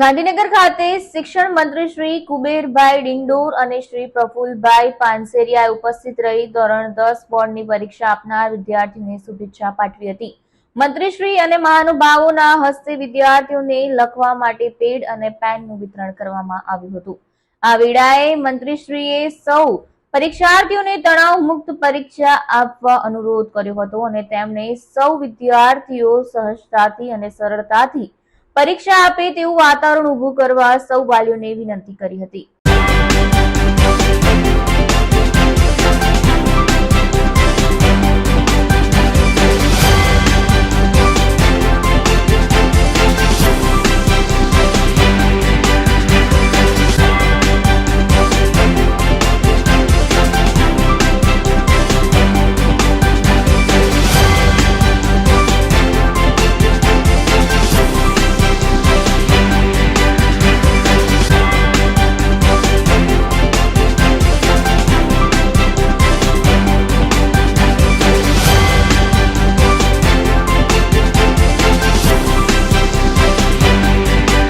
ગાંધીનગર ખાતે શિક્ષણ મંત્રી શ્રી કુબેરભાઈ ડિંડોર અને શ્રી પ્રફુલભાઈ પાનસેરિયાએ ઉપસ્થિત રહી ધોરણ દસ બોર્ડની પરીક્ષા આપનાર વિદ્યાર્થીઓને શુભેચ્છા પાઠવી હતી. મંત્રીશ્રી અને મહાનુભાવોના હસ્તે વિદ્યાર્થીઓને લખવા માટે પેડ અને પેનનું વિતરણ કરવામાં આવ્યું હતું. આ વેળાએ મંત્રીશ્રીએ સૌ પરીક્ષાર્થીઓને તણાવ મુક્ત પરીક્ષા આપવા અનુરોધ કર્યો હતો અને તેમણે સૌ વિદ્યાર્થીઓ સહજતાથી અને સરળતાથી પરીક્ષા આપે તેવું વાતાવરણ ઊભું કરવા સૌ વાલીઓને વિનંતી કરી હતી.